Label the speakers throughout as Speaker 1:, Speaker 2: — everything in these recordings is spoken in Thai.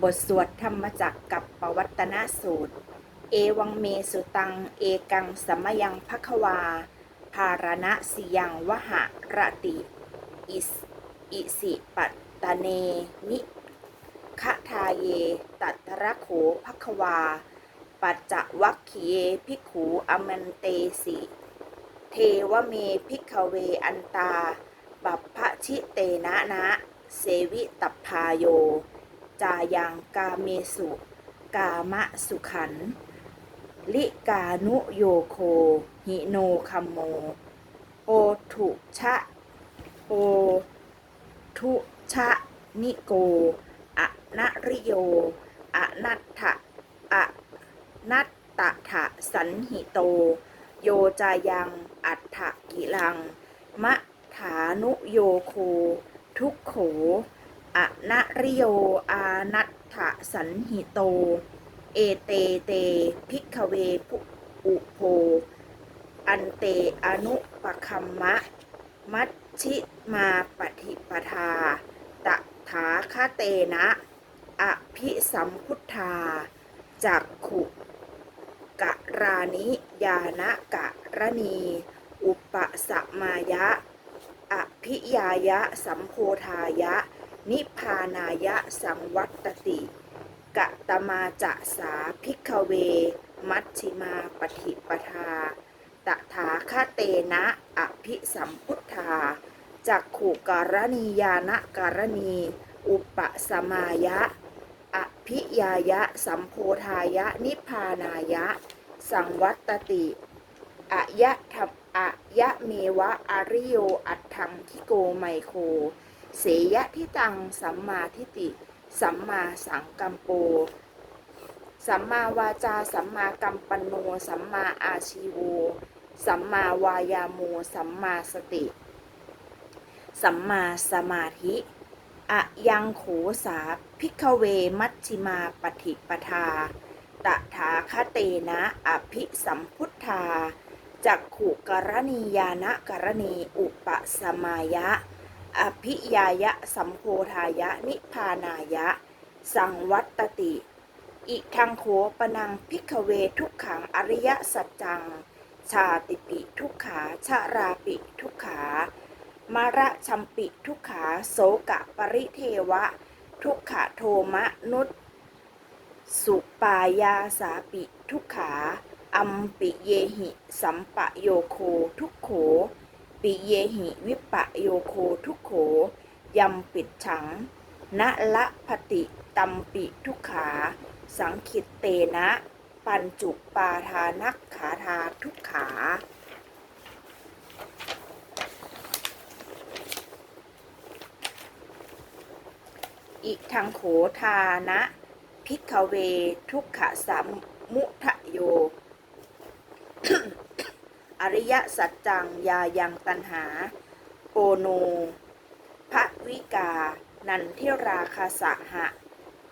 Speaker 1: บทสวดธรรมจักกับปวัตนสูตร เอวังเมสุตัง เอกังสมยังภควา ภารณะสิยังวหะระติ อิสอิสิปัตตเนนิคะทาเย ตัตระโขภควา ปัจจวัคคีเยภิกขูอมันเตสิ เทวเมพิกขเวอันตา บัพพชิเตนะนะ เสวิตัพพาโย จายังกาเมสุ กามะสุขัน ลิกานุโยโค หิโนคัมโม โอทุชะ โอทุชะนิโกอะนะริโยอะนัตถะอะนัตตะถะสันหิโต โยจายัง อัฏฐกิลัง มะถานุโยโค ทุกโข อะนะริโย อานัตถะสันหิโต เอเตเต พิกขเวปุอุโพ อันเตอนุปคัมมะ มัชชิมาปฏิปทา ตถาคเตนะอภิสัมพุทธา จักขุกะรานิยานะกะระนีอุปสมายะ อภิยายะสัมโพธายะ นิพพานายะสังวัตติกะตมาจะสาพิกเว มัชชิมาปฏิปทา ตถาคเตนะอภิสัมพุทธาจักขุการณียานะการณี อุปสมายะ อภิยายะ สัมโพธายะ นิพพานายะ สังวัตติอะยะธรรมอะยะเมวะอาริโย อัตถังทิโกไมโค เสยะทิตัง สัมมาทิติสัมมาสังกัมโป สัมมาวาจา สัมมากัมปันโน สัมมาอาชีโว สัมมาวายาโม สัมมาสติ สัมมาสมาธิอะยังโขสาพิกเวมัชชิมาปฏิปทา ตถาคเตนะอภิสัมพุทธาจักขุกรณียานะกรณีอุปสมายะ อภิยายะสัมโพธายะ นิพานายะ สังวัตติ อิทังโขปนังพิกเวทุกขังอริยสัจจัง ชาติปิทุกขาชาราปิทุกขา มาระชัมปิทุกขาโสกะปริเทวะ ทุกขโทมะนุตสุปายาสาปิทุกขา อัมปิเยหิ สัมปะโยโคทุกโข ปิเยหิวิปะโยโคทุกโขยัมปิดฉังนะละพติตัมปิทุกขา สังคิตเตนะ ปัญจุปาทานักขาทาทุกขาอิทังโขทานะ พิกเวทุกขสัมมุทะโย อริยสัจจังยายังตันหาโปโนภวิกา นันทิราคาสะหะ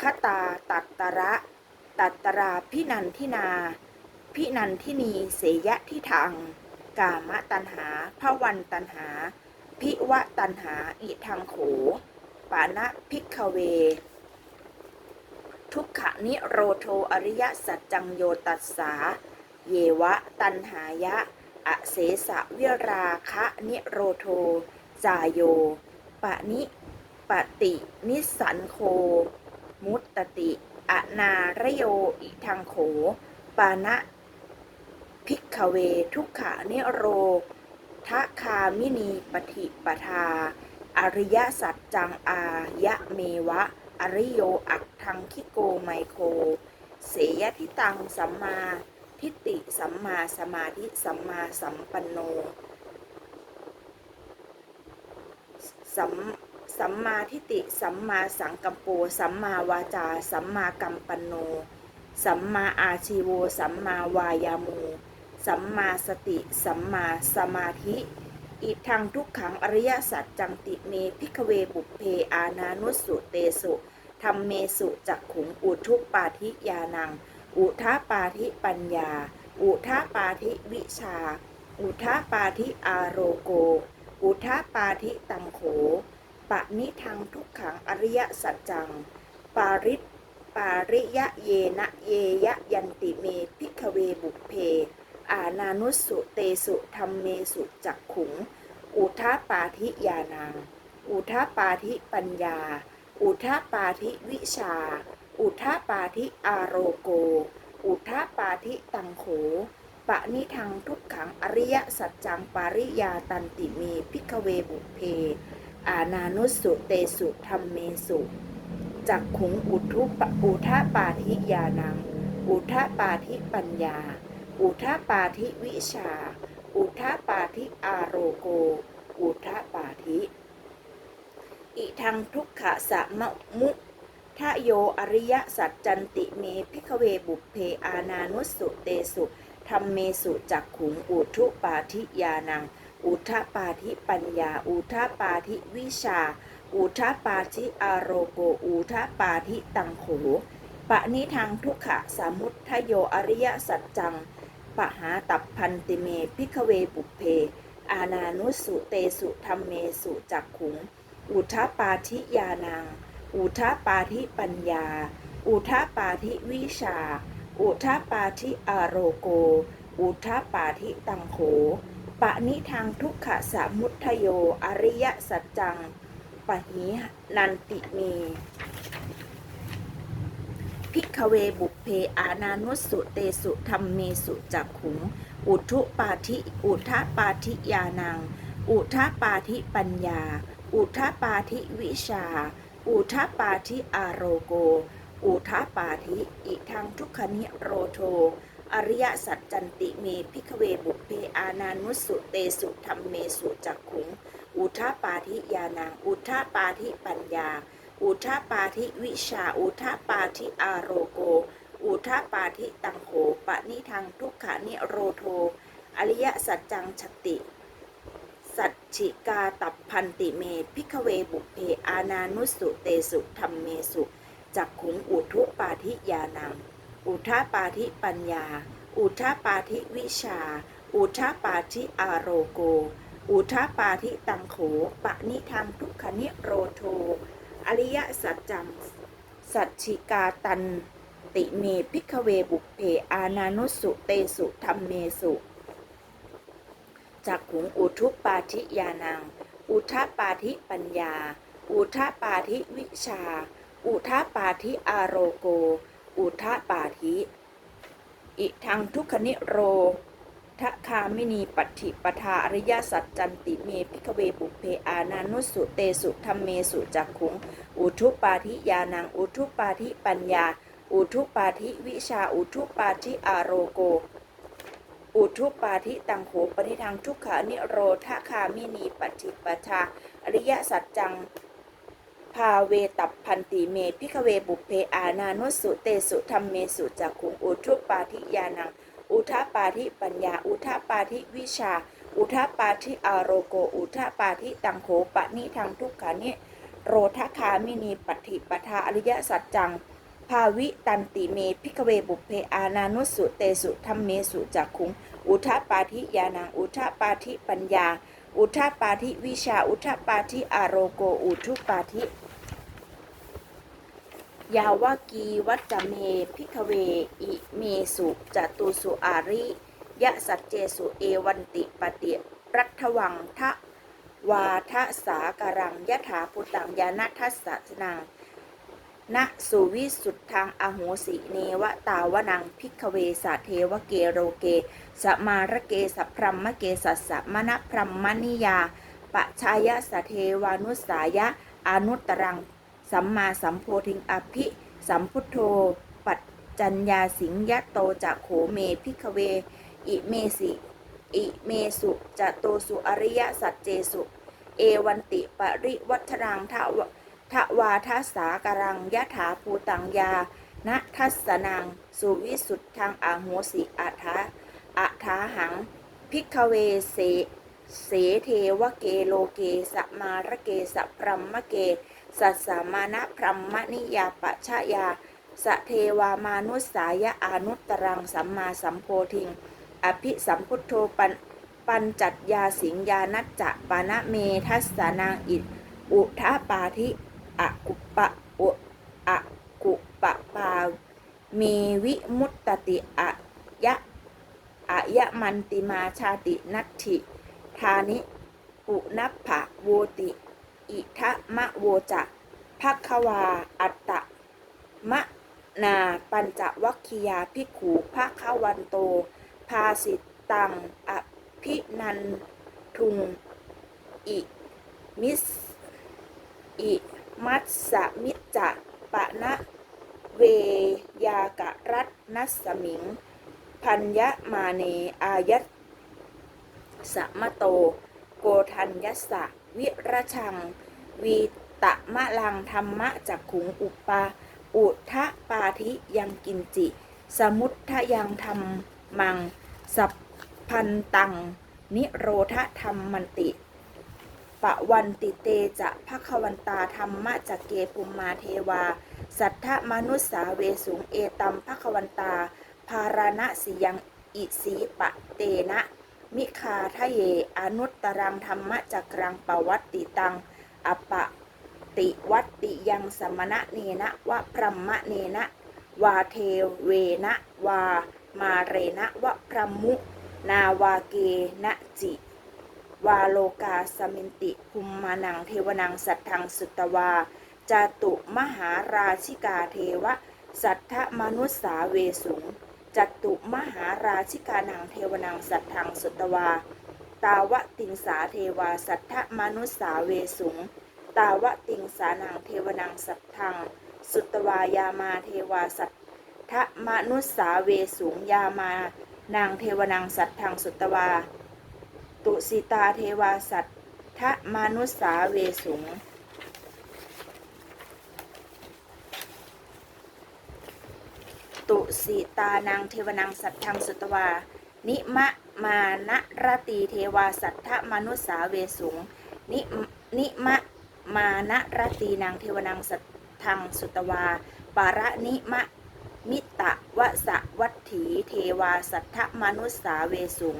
Speaker 1: คตาตัตตระตัตตราพินันทินา พินันทินีเสยะทิทัง กามตันหาภวันตันหา พิวะตันหาอิทังโข ปานะพิกเว ทุกขนิโรโทอริยสัจจังโยตัสสา เยวะตันหายะ อเสสะวิราคะนิโรโท จายโย ปะนิปตินิสันโค มุตตติ อนาระโยอิทังโข ปานะพิกขเวทุกขานิโรทะคามินีปฏิปทา อริยสัจจังอายะเมวะ อริโยอักทังคิโกไมโค เสยทิตังสัมมา ทิฏฐิสัมมาสมาธิสัมมาสัมปันโนสัมสัมมาทิฏฐิสัมมาสังกัมโปสัมมาวาจา สัมมากัมปันโน สัมมาอาชีโว สัมมาวายาโมสัมมาสติ สัมมาสมาธิ อิทังทุกขังอริยสัจจังติเมพิกเวบุเพอานานุสุเตสุธรรมเมสุจักขุงอุทุปปาธิยานัง อุทาปาธิปัญญา อุทาปาธิวิชา อุทาปาธิอาโรโก อุทาปาธิตังโข ปะนิทังทุกขังอริยสัจจัง ปาริตปาริยะเยนะเยยะยันติเมพิกเวบุพเพ อานานุสสุเตสุธรรมเมสุจักขุง อุทาปาธิยานัง อุทาปาธิปัญญา อุทาปาธิวิชา อุทาปาธิอารโรโกอุทาปาธิตังโข ปะนิทังทุกขังอริยสัจจังปาริยาตันติเมพิกเวบุเพ อานานุสุเตสุธรรมเมสุจักขุงอุทุปอุทาปาธิยานัง อุทาปาธิปัญญา อุทาปาธิวิชา อุทาปาธิอารโรโกอุทาปาธิ อิทังทุกขะสะมะมุ ทะโยอริยสัจจันติเมพิกเวบุพเพอานานุสุเตสุธรรมเมสุจักขุงอุทุปาธิยานัง อุทปาธิปัญญา อุทปาธิวิชา อุทปาธิอารโรโก อุทปาธิตังโขปะนิทังทุกขะสามุทโยอริยสัจจังปหาตับพันติเมพิกเวบุพเพ อานานุสุเตสุธรรมเมสุจักขุง อุทปาธิยานัง อุทาปาธิปัญญา อุทาปาธิวิชา อุทาปาธิอารโรโก อุทาปาธิตังโข ปะนิทางทุกขะสามุทโย อริยสัจจัง ปะหินันติเมพิกเวบุเพอานานุสสุเตสุธรรมเมสุจักขุง อุทุปาธิ อุทาปาธิยานัง อุทาปาธิปัญญา อุทาปาธิวิชา อุทาปาธิอารโรโกอุทาปาธิ อิทังทุกขนิโรโท อริยสัจจันติเมพิกเวบุพเพอานานุสุเตสุธรรมเมสุจักขุง อุทาปาธิยานัง อุทาปาธิปัญญา อุทาปาธิวิชา อุทาปาธิอารโรโกอุทาปาธิตังโขปะนิทังทุกขนิโรโท อริยสัจจังชติ สัจฉิกาตับพันติเมพิกเวบุพเพอานานุสุเตสุธรรมเมสุจักขุงอุทุปาธิยานัง อุทาปาธิปัญญา อุทาปาธิวิชา อุทาปาธิอารโรโก อุทาปาธิตังโขปะนิทังทุกขนิโรโท อริยสัจจัง สัจฉิกาตันติเมพิกเวบุพเพอานานุสุเตสุธรรมเมสุ จักขุงอุทุปาธิยานัง อุทาปาธิปัญญา อุทาปาธิวิชา อุทาปาธิอารโรโกอุทาปาธิอิทังทุกขนิโรทะคามินีปัตถิปทาอริยสัจจันติเมพิกเวบุเพอานานุสุเตสุธรรมเมสุจักขุง อุทุปาธิยานัง อุทุปาธิปัญญา อุทุปาธิวิชา อุทุปาธิอารโรโก อุทุปาธิตังโขปนิทังทุกขานิโรธคามินีปฏิปทาอริยสัจจังภาเวตับพันติเมพิกเวบุพเพอานานุสุเตสุธรรมเมสุจักขุงอุทุปาธิยานัง อุทาปาธิปัญญา อุทาปาธิวิชา อุทาปาธิอารโรโก อุทาปาธิตังโขปนิทังทุกขานิโรธคามินีปฏิปทาอริยสัจจังภาวิตันติเมพิกเวบุพเพอานานุสุเตสุธรรมเมสุจักขุง อุทปาธิยานังอุทปาธิปัญญา อุทปาธิวิชา อุทปาธิอารโรโก อุทุปาธิยาวากีวัจเมพิกเว อิเมสุจตุสุอาริยะสัจเจสุเอวันติปฏิรัฐวังทะวาทะสาการังยะถาพุตังยานัทสสนัง ณสุวิสุทธังอโหสิเนวตาวนังพิกเวสะเทวเกโรเก สมาระเกสัพรัมมเกสัสสะมณพรัมมนิยาปะชายะสะเทวานุสายะอนุตรัง สัมมาสัมโพธิงอภิ สัมพุทโธ ปัจจัญญาสิงยะโตจะโขเมพิกเว อิเมสิอิเมสุจะโตสุอริยสัจเจสุ เอวันติปริวัฒรังทว ทวาทัสสาการังยะถาภูตังยาณทัสสนัง สุวิสุทธังอาโหสิอาทาอาทาหัง พิกเวเสเสเทวเกโลเกสมาระเกสพรัมมเก สัสสามานะพรัมมนิยาปะชะยา สเทวามานุสสายะอานุตตรังสัมมาสัมโพธิง อภิสัมพุทโธปันปัญจัตยาสิงยานัจจะปานะเมทัสสนางอิอุทาปาธิ อะกุปะอุอะกุปะปามีวิมุตตติอะยะอะยะมันติมาชาตินัตถิทานิปุนัพพะโวติ อิทะมะโวจะภักควาอัตตะมะนาปัญจวัคคียาภิกขุภะคะวันโต ภาสิตังอภินันทุงอิมิสอิ มัสสมิจจะปะนะเวยากะรัตนัสมิง พัญญมาเนอายัตสมโต โกทัญยัสะวิรชัง วีตะมะลังธรรมะจักขุงอุปาอุทะปาธิยังกินจิ สมุททะยังธรรมมัง สัพพันตัง นิโรธธรรมมันติ ปะวันติเตจะภควันตาธรรมะจกเกปุมมาเทวา สัทธมนุสสาเวสุงเอตัมภควันตา ภารณะสิยังอิสีปะเตนะ มิคาทะเย อนุตตรังธรรมะจักรังปวัตติตัง อปะติวัตติยังสมณะเนนะวะพรหมะเนนะ วาเทเวนะวามาเรนะวะพรหมุ นาวาเกนะจิ วาโลกาสมินติภูมมานังเทวนังสัทธังสุตวาจาตุมหาราชิกาเทวะ สัทธมนุสสาเวสุงจตุมหาราชิกานังเทวนังสัทธังสุตวา ตาวะติงสาเทวาสัทธมนุสสาเวสุงตาวะติงสานังเทวนังสัทธังสุตวายามาเทวาสัทธมนุสสาเวสุงยามา นางเทวนังสัทธังสุตวา ตุสิตาเทวาสัตทธมนุสสาเวสุงตุสิตานางเทวนังสัทธังสุตวา นิมะมานะรตีเทวาสัทธมนุสสาเวสุงนินิมะมานะรตีนางเทวนังสัทธังสุตวา ปาระนิมะมิตะวะสะวัตถีเทวาสัทธมนุสสาเวสุง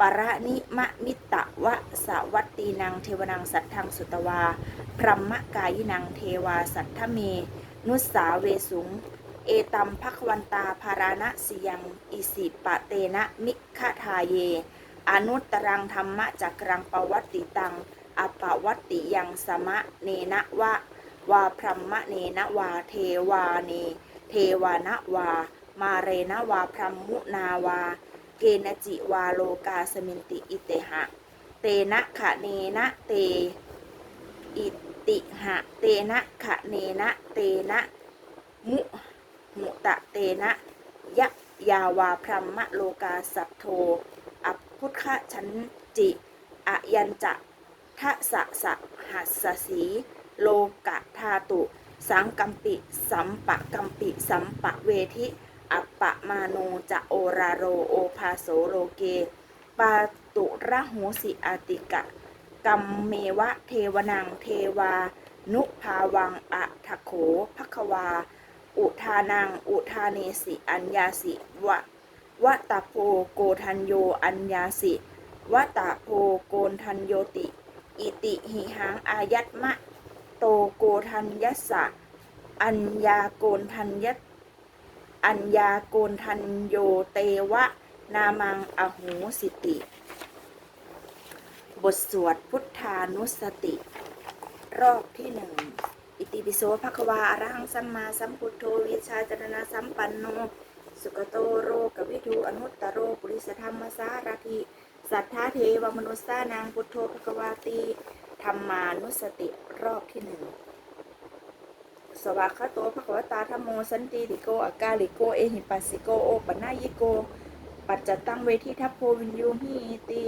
Speaker 1: ประนิมะมิตะวะสวัตตีนางเทวนังสัทธังสุตวา พรหมกายินังเทวาสัทธเม นุสสาเวสุง เอตัมภควันตาภาราณสิยังอิสิปะเตนะมิขทาเย อนุตตรังธรรมะจักรังปวัตติตัง อปวัตติยังสมะเนนะวะวาพรหมเนนะวาเทวาเน เทวานะวา มาเรนะวาพรหมุนาวา เกณจิวาโลกาสมินติอิเตหะ เตนะขะเนนะเตอิติหะ เตนะขะเนนะเตนะมุมุตะเตนะยะยาวาพรหมโลกาสัพโทอพุทธชันจิอยันจะทะสะสะหัสสสีโลกะธาตุ สังกัมปิ สัมปะกัมปิ สัมปะเวทิ อัปปะมาโนจะโอราโรโอภาโสโลเก ปาตุระโหสิอาติกะ กัมเมวะเทวนังเทวา นุภาวังอะทะโขภควา อุทานังอุทาเนสิอัญญาสิวะวะตะโพโกทันโยอัญญาสิวะตะโพโกนทันโยติ อิติหิหังอายัตมะ โตโกทันยัสสะ อัญญาโกนทันยัต อัญญาโกนทันโยเตวะ นามังอโหสิติ บทสวดพุทธานุสติ รอบที่หนึ่งอิติปิโสภควาอรหังสัมมาสัมพุทโธวิชาจรณะสัมปันโน สุกโตโรกวิทูอนุตตโรปุริสธรรมสารถิสัทธาเทวมนุษสานางพุทโธภควาตีธรรมานุสติรอบที่หนึ่ง สวากาโตภควตาธโมสันติติโกอากาลิโก เอหิปัสสิโก โอปนายิโก ปัจจตังเวทิทัพโพวินยูหิติ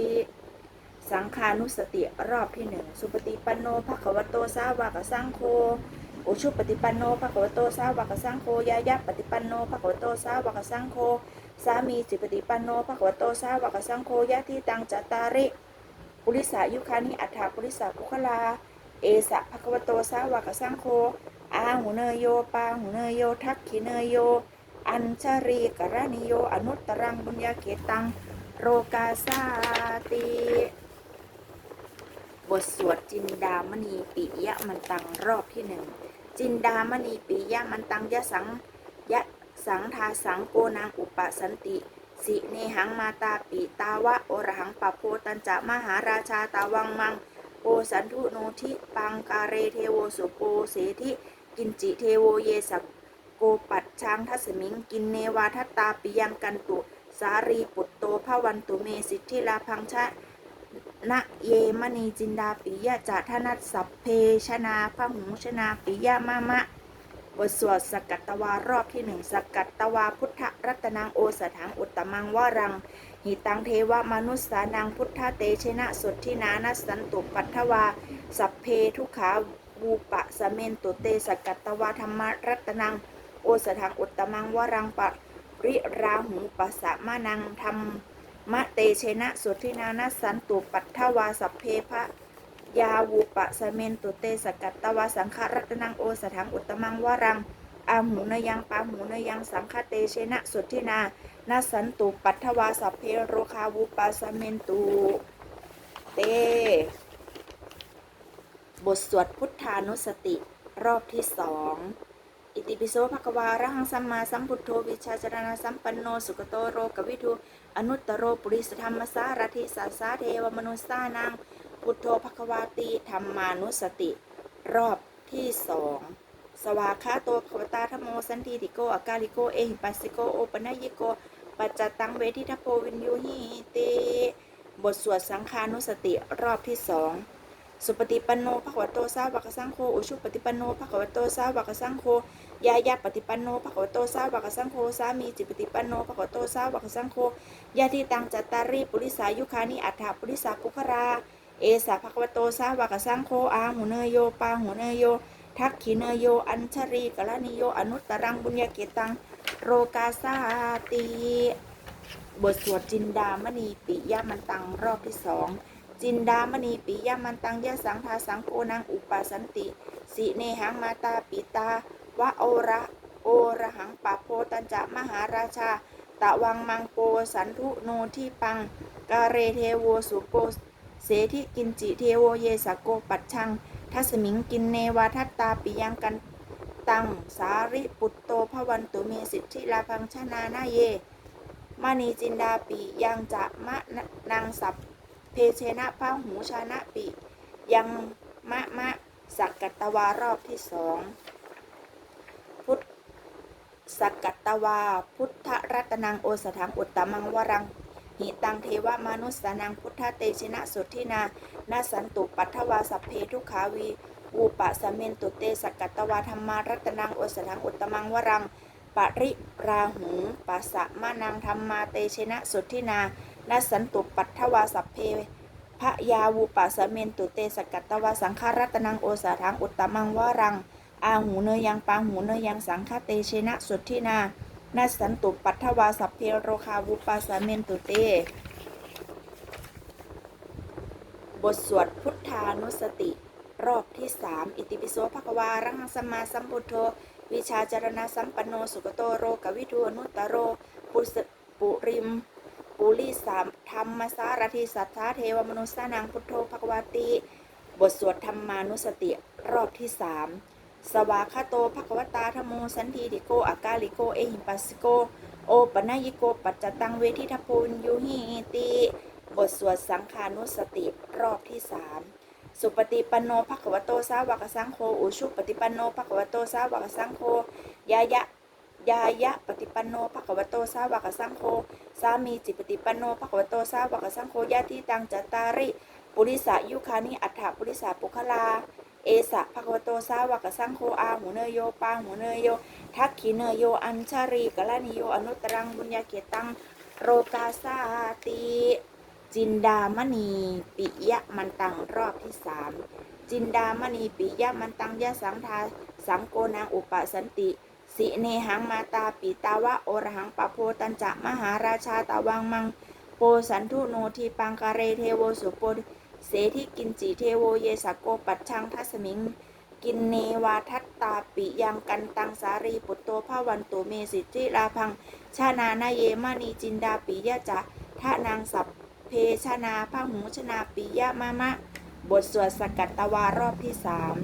Speaker 1: สังขานุสติรอบที่หนึ่งสุปฏิปันโนภควโตสาวากสังโฆอุชุปฏิปันโนภควโตสาวากสังโฆยายะปฏิปันโนภควโตสาวากสังโฆสามีจิปฏิปันโนภควโตสาวากสังโฆยะที่ตังจตาริปุริสายุคานิอัฏฐาปุริสาภุคลา เอสะภควโตสาวากสังโฆ อาหูเนยโยปาหูเนยโยทักขิเนยโย อัญชรีกรณิโย อนุตตรังบุญญาเกตัง โรกาสาติ บทสวดจินดามณีปิยะมันตังรอบที่หนึ่งจินดามณีปิยะมันตังยะสังยะสังทาสังโกนางอุปสันติสิเนหังมาตาปิตาวะโอรหังปะโพตันจะมหาราชาตาวังมังโปสันทุโนทิปังกาเรเทโวสุโปเสทิ กินจิเทโวเยสกโกปัดช้างทัสมิง กินเนวาทัตตาปิยังกันตุ สารีปุตโตภวันตุเมสิทธิลาพังชะนะเยมณีจินดาปิยะจะทนัสสัพเพชนาพหูชนาปิยะมะมะบทสวดสกัตตวารอบที่หนึ่งสกัตตวาพุทธรัตนังโอสถังอุตตมังวารัง หิตังเทวมนุสสานังพุทธเตชนะสุทธินานัสันตุปัทถวา สัพเพทุขา วูปะสะเมนตุเตสกัตตวาธรรมรัตนัง โอสถังอุตตมังวรังปะริราหูปัสสะมานังธรรมะเตเชนะสุทินานัสสันตุปัทถวาสัพเพพะยาวูปะสะเมนตุเตสกัตตวาสังฆรัตนังโอสถังอุตตมังวรังอาหูนยังปาหูนยังสังฆเตเชนะสุทินานาสันตุปัทถวาสัพเพโรคาวูปะสะเมนตุเต บทสวดพุทธานุสติรอบที่สองอิติปิโสภควาระหังสัมมาสัมพุทโธวิชาจารณสัมปันโนสุขโตโรกวิทูอนุตตโรปุริสธรรมสารถิสัสาเทวมนุสานังพุทโธภควาติธรรมานุสติ รอบที่สองสวาคาโตภควตาธรรมโมสันติติโกอากาลิโกเอหิปัสสิโกโอปนัยยิโกปัจจตังเวทิทพโพวินยูหิติบทสวดสังฆานุสติรอบที่สอง สุปฏิปันโนภควโตสาวกสังโฆอุชุปฏิปันโนภควโตสาวกสังโฆยายาปฏิปันโนภควโตสาวกสังโฆสามีจิปฏิปันโนภควโตสาวกสังโฆยาทิตังจัตตารีปุริสายุคานิอัฏฐปุริสาปุคราเอสะภควโตสาวกสังโฆอาหูเนโยปาหูเนโย ทักขิเนโย อัญชรีกลนิโยอนุตตรังบุญญาเกตังโรกาสาติบทสวดจินดามณีปิยมันตังรอบที่สอง จินดามณีปิยมันตังยะสังทาสังโกนังอุปสันติสิเนหังมาตาปิตาวะโอระโอระหังปะโพตัญจะมหาราชา ตะวังมังโปสันทุโนที่ปังกาเรเทโวสุโปเสทิกินจิเทโวเยสกโกปัจชัง ทัสมิงกินเนวาทัตตาปิยังกันตังสาริปุตโตภวันตุเมสิทธิลาพังชนานาเยมณีจินดาปิยังจะมะนางสับ เพเชนะพระหูชานะปิ ยังมะมะสักกัตตวารอบที่สองพุทธสักกัตตวา พุทธรัตนังโอสถังอุตตมังวรังหิตังเทวมนุสสานังพุทธเตชนะสุทธินานาสันตุปัทถวาสัพเพทุขาวีวูปะสะเมนตุเตสักกัตตวาธรรมารัตนังโอสถังอุตตมังวรังปริราหูปัสสะมานังธรรมาเตชนะสุทธินา นาสันตุปัทถวาสัพเพพระยาวูปัสสะเมนตุเตสกัตตวาสังฆารัตนังโอสถังอุตตมังวรัง อาหูเนยยังปางหูเนยยังสังฆเตชนะสุทธินานาสันตุปัทถวาสัพเพโรคาวูปัสสะเมนตุเต บทสวดพุทธานุสติ รอบที่สามอิติปิโสภควารังสมาสัมพุทโธ วิชาจารณสัมปันโนสุกโตโรกวิทูอนุตตโร ปุสปุริม ปุริสามธรรมสารทิสัทธาเทวมนุสสานังพุทโธภควาติ บทสวดธรรมานุสติรอบที่สามสวาคาโตภควตาธโมสันทีติโกอากาลิโกเอหิปัสโก โอปนัยิโกปัจจตังเวทิทพโพนยุหิติบทสวดสังขานุสติรอบที่สามสุปฏิปันโนภควโตสาวกสังโฆอุชุปฏิปันโนภควโตสาวกสังโฆยายะ ยายะปฏิปันโนภควโตสาวกสังโฆสามีจิปฏิปันโนภควโตสาวกสังโฆญาติตังจัตตาริปุริสายุคานิอัฏฐปุริสาปุคลา เอสะภควโตสาวกสังโฆอาหูเนยโยปางหูเนยโย ทักขิเนยโยอัญชารีกลานิโยอนุตตรังบุญญาเกตังโรกาสาติจินดามณีปิยะมันตังรอบที่สามจินดามณีปิยะมันตังยะสังทาสังโกนางอุปสันติ สิเนหังมาตาปิตาวะโอรหังปะโพตัญจะมหาราชาตาวังมัง โปสันทุโนทีปังกาเรเทโวสุโปเสทิกินจิเทโวเยสกโกปัจชังทัสมิง กินเนวาทัตตาปิยังกันตังสารีปุตโตภาวันตุเมสิทธิลาพัง ชานานาเยมานีจินดาปิยะจะทะนางสัพเพชนาพหูชนาปิยะมะมะ บทสวดสกัตตวารอบที่สาม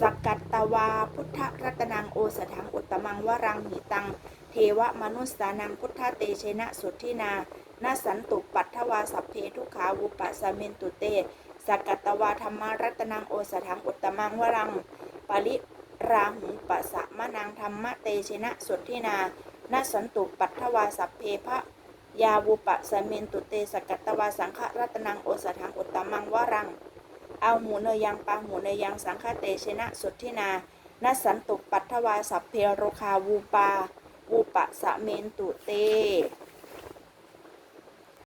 Speaker 1: สกกัต ตวาพุทธรัตนังโอสถังอุตตมังวรังหิตัง เทวมนุษสานังพุทธเตเชนะสุทธินานาสันตุปัทถวาสัพเพทุขาวุปสสมินตุเตสกกัตตวาธรรมารัตนังโอสถังอุตตมังวรังปริราหุปัสสะมะนังธรรมเตชนะสุทธินานาสันตุปัทถวาสัพเพพระยาวุปสมินตุเตสกกัตตวาสังฆรัตนังโอสถังอุตตมังวรัง เอาหมูเนยยังปลาหมูเนยยังสังฆเตชนะสุทธินานัสันตุปัทถวาสัพเพโรคาวูปาวูปะสะเมนตุเต